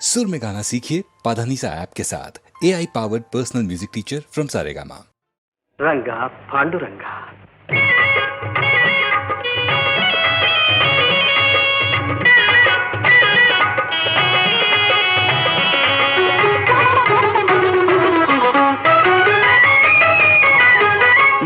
सुर में गाना सीखिए पाधानीसा ऐप के साथ A I powered personal music teacher from Saregama Ranga Panduranga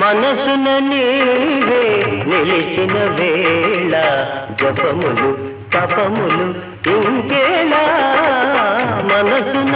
మనసున నీవే నిలిచిన వేళ జపములు తపములు ఇంకేలా అలసిన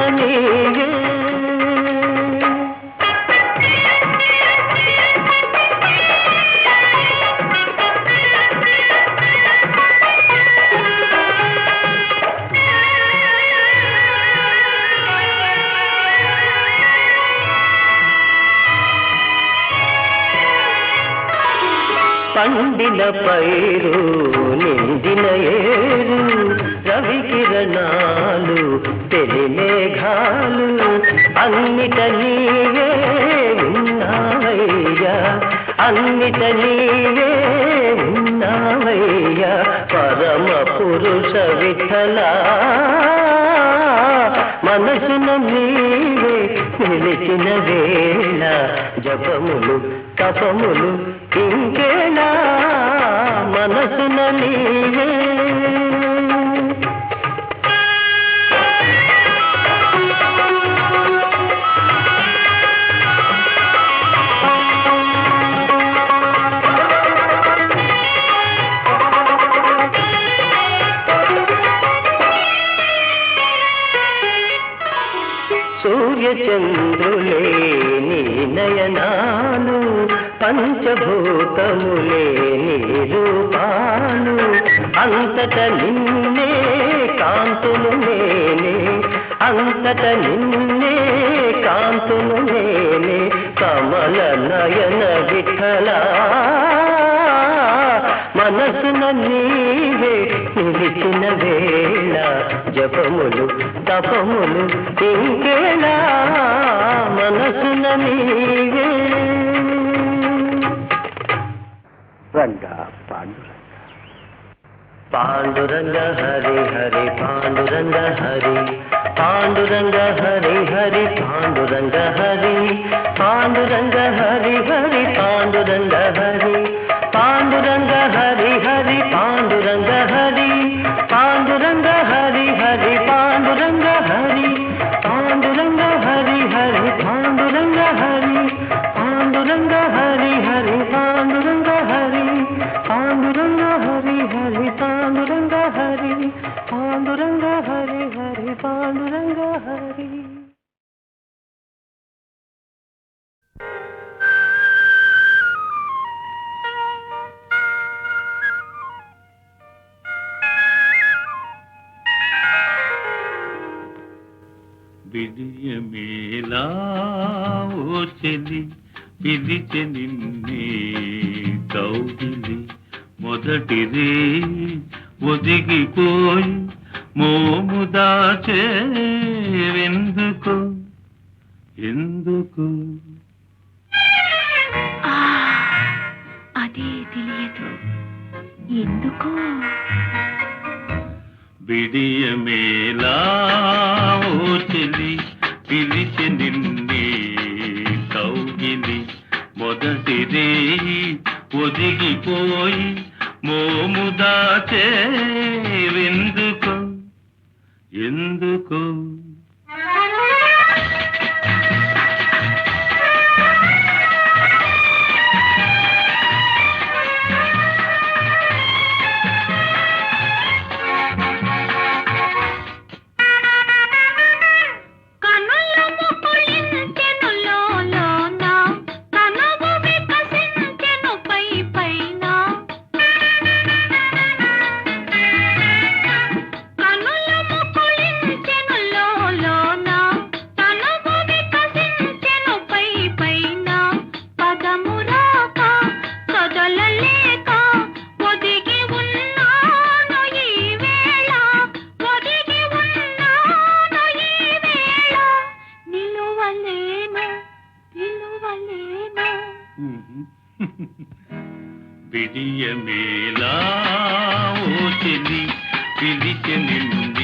పండిన పైరు నిండిన ఏ తెలి మేఘాలు అన్నిట నీవే ఉన్నావయ్యా. అన్నిట నీవే ఉన్నావయ్యా. పరమ పురుష విఠల. మనసున నీవే నిలిచిన వేళ. జపములు తపములు ఇంకేనా? మనసున నీవే చంద్రులే నీ నయనాలు పంచభూతములే నీ రూపాలు. అంతట నిన్నే కాంతులు నేనే అంతట నిన్నే కాంతులు నేనే కమల నయన విఠలా. మనసున నీవే నిలిచిన వేళ జపములు తపములు ఇంకేలా మనసున నీవే. రంగా పాండురంగ. పాండురంగ హరి హరి పాండురంగ హరి. పాండురంగ హరి హరి పాండురంగ హరి. పాండురంగ హరి హరి పాండురంగ హరి. పాండురంగ హరి హరి పాండురంగ హరి. ఒదిగిపోయి మోము దాచేవెందుకు ఎందుకు? అదే తెలియదు. ఎందుకు? విడియ మేలా చెలి పిలిచి నిన్నే కౌగిలి మొదటిదే ఒదిగిపోయి మోముదాచే విందుకో ఎందుకో. விடிய மேலா ஓ செலி விழிக்க நின்று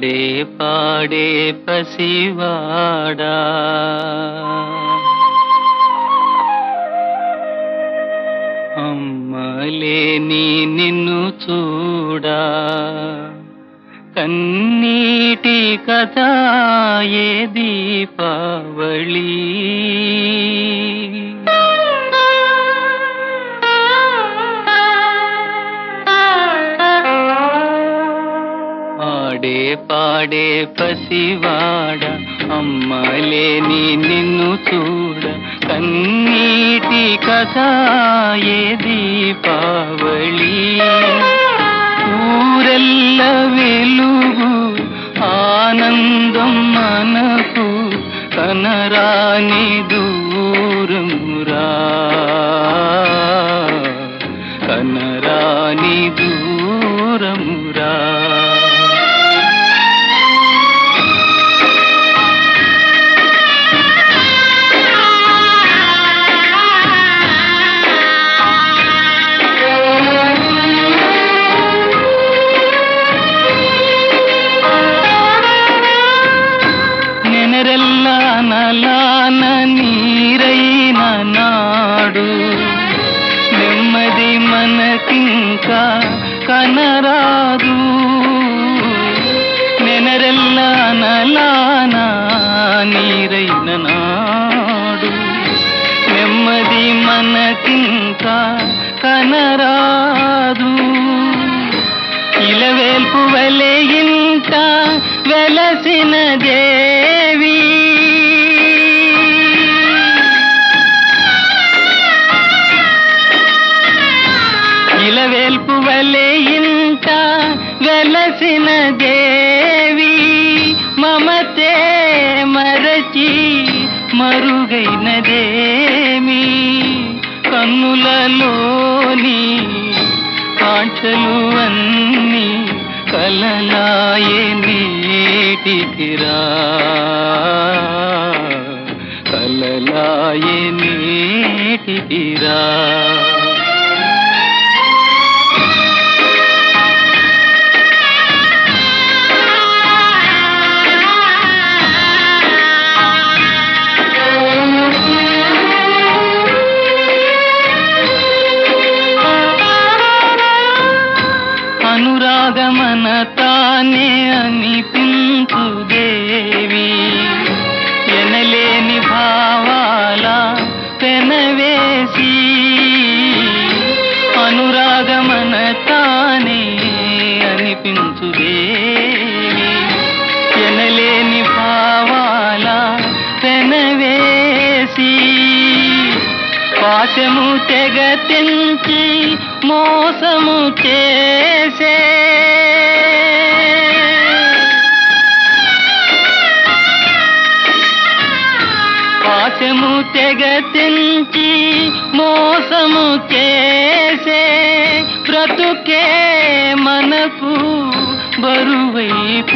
పాడే పాడే పసివాడా అమ్మలేని నిన్ను చూడా కన్నీటి కథ ఏ దీపావళీ పాడే పాడే పసివాడ అమ్మలేని నిన్ను చూడ. కన్నీటి కథ ఏ దీపావళి. ఊరెల్ల వెలుగు ఆనందం మనకు కనరాని దూరం రా. వెలసిన దేవి. ఇలవేల్పు వలె ఇంత వెలసిన దేవి. మమతే మరచి మరుగైనదేమి. కన్నులలోని కాంక్షలు అన్నీ కలలాయే నీటికి రా కలలాయే నీటికి పాశము తెగ తెంచి మోసము చేసే. పాశము తెగ తెంచి మోసము చేసే బ్రతుకే మనకు బరువైపోయే.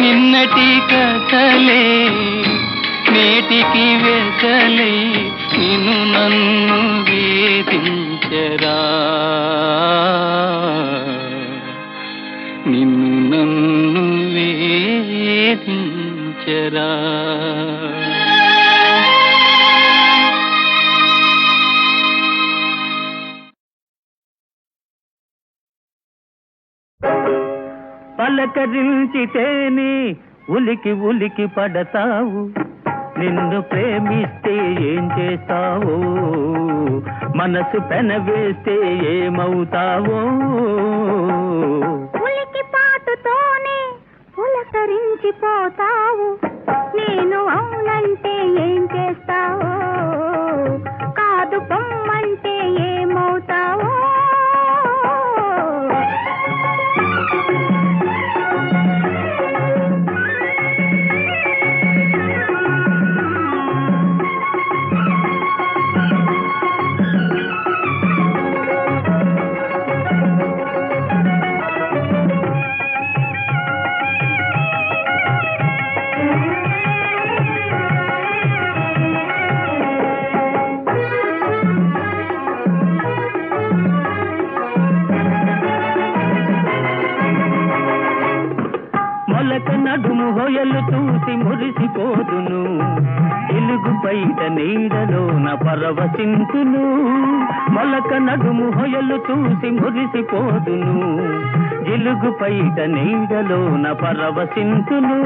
నిన్నటి కథలే నేటికి వెతలే నిన్ను నన్ను వేధించరా నిన్ను నన్ను వేధించరా పలకరించితేనే ఉలికి ఉలికి పడతావు. నిన్ను ప్రేమిస్తే ఏం చేస్తావో? మనసు పెనవేస్తే ఏమవుతావో? ఉలికి పాటుతోనే పులకరించిపోతావు. నేను అవునంటే ఏం చేస్తావో? కాదు పొమ్మంటే చింతును మొలక నడుము హొయలు చూసి మురిసిపోదును. జిలుగు పైట నీడలోన పరవశింతును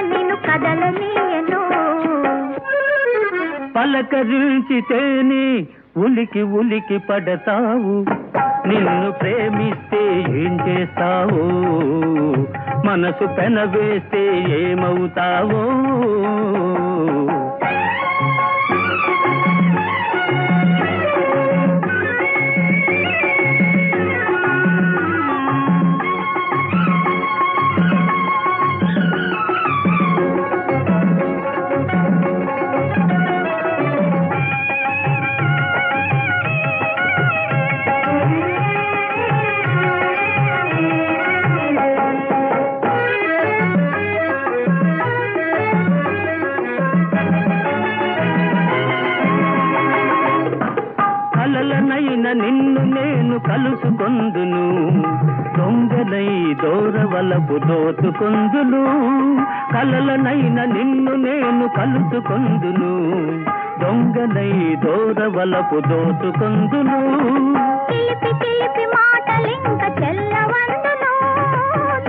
నిన్ను కదలనీయను. పలకరించితేనే ఉలికి ఉలికి పడతావు. నిన్ను ప్రేమిస్తే ఏం చేస్తావో? మనసు పెనవేస్తే ఏమవుతావో? దోచుకొందును కలలనైన నిన్ను నేను కలుసుకొందును. దొంగనై దోరవలపు దోచుకొందును. చిలిపి చిలిపి మాటలింక చెల్లవందును.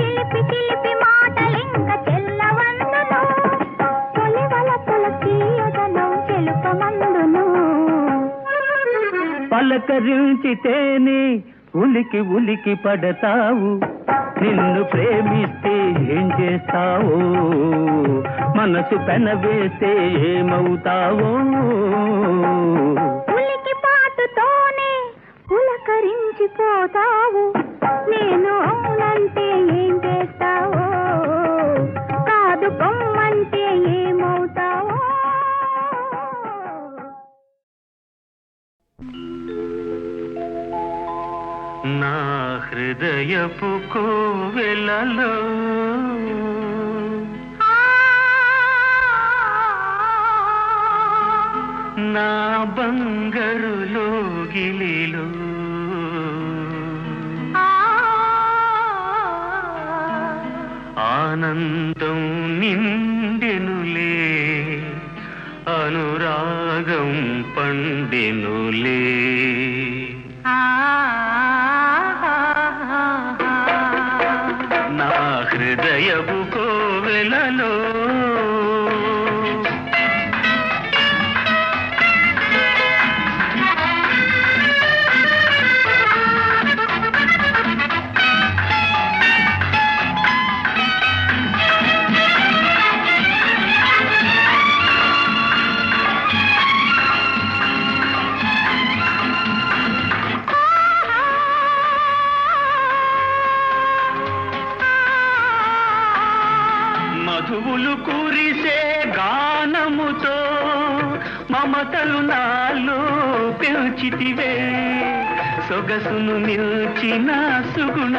చిలిపి చిలిపి మాటలింక చెల్లవందును. తొలివల పులకీయదనం తెలుపమందును. పలకరించితేనే ఉలికి ఉలికి పడతావు. నిన్ను ప్రేమిస్తే ఏం చేస్తావో? మనసు పెనవేస్తే ఏమవుతావో? ఉలికి పాటుతోనే పులకరించిపోతావు. నేను అవునంటే హృదయపు కోవెలలో. నా బంగారు లోగిలిలో. ఆనందం నిండెనులే అనురాగం పండెనులే. కోవెలలో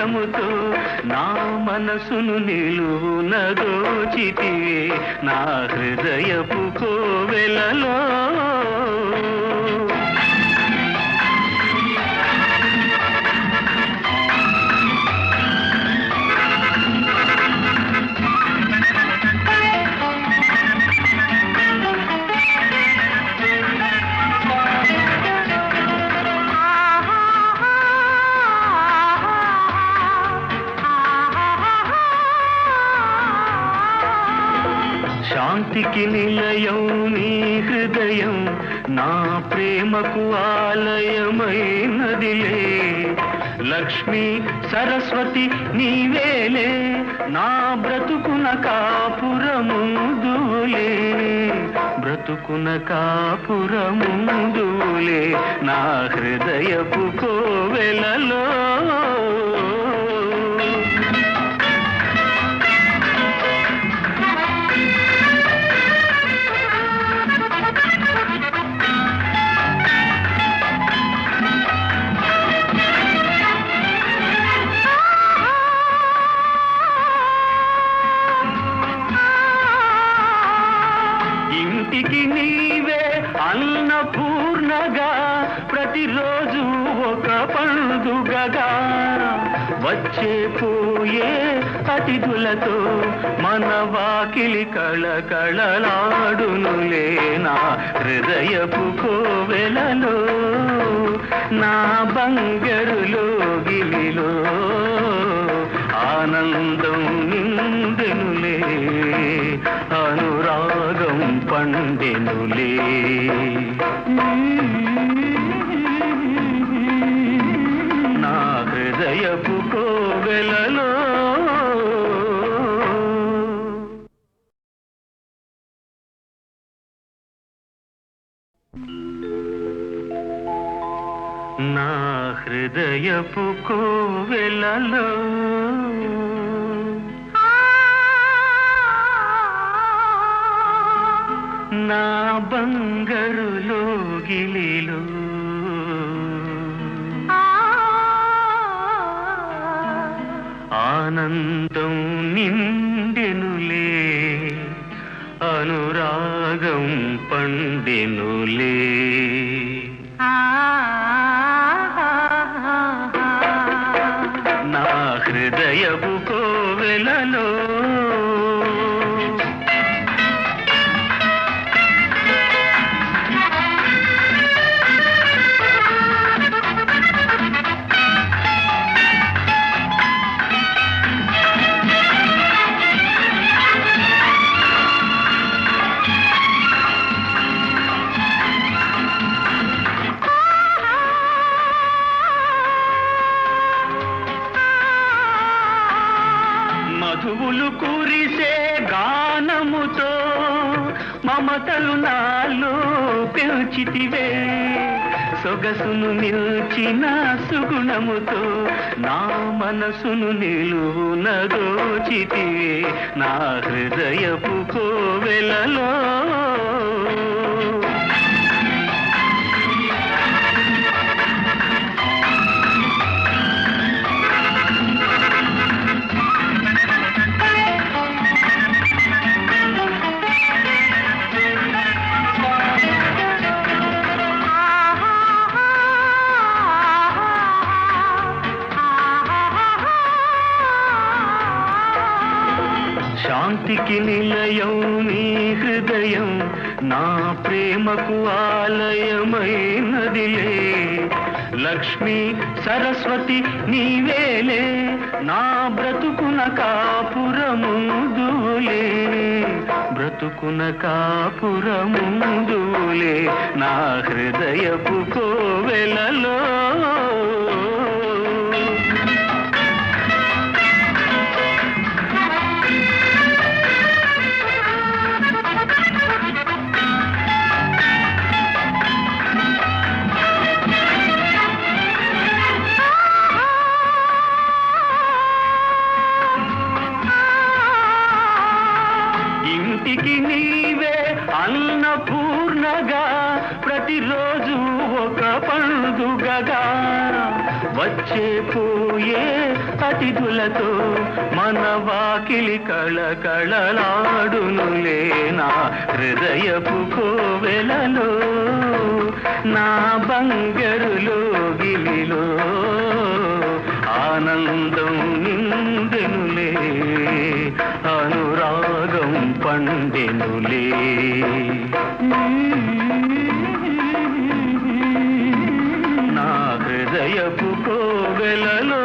సుగుణముతో నా మనసును నిలువున దోచితివే నా హృదయపు కోవెలలో ప్రేమకు ఆలయమైనదిలే. లక్ష్మి సరస్వతి నీవేలే నా బ్రతుకున కాపురముందులే. బ్రతుకున కాపురముందులే నా హృదయపు కోవెలలో వచ్చే పోయే అతిథులతో మన వాకిలి కళకళలాడునులే నా హృదయపు కోవెలలో నా బంగరులో గిలిలో ఆనందం నిందెనులే అనురాగం పండెనులే. వెలలో నా హృదయపు కోవెలలో నా బంగరులో గిలిలో ఆనందం నిండెనులే అనురాగం పండెనులే. సుగుణముతో నా మనసును నిలువున దోచితివే నా హృదయపు కోవెలలో శాంతికి నిలయం నీ హృదయం. నా ప్రేమకు ఆలయమైనదిలే లక్ష్మి సరస్వతి నీవేలే నా బ్రతుకున కాపురముందులే బ్రతుకున కాపురముందులే నా హృదయపు కోవెలలో పండుగగా వచ్చే పోయే అతిథులతో మన వాకిలి కళకళలాడునులేనా హృదయపు కోవెలలో నా బంగరులో గిలిలో ఆనందం నిందెనులే అనురాగం పండెనులే మ్మ్. కోవెలలో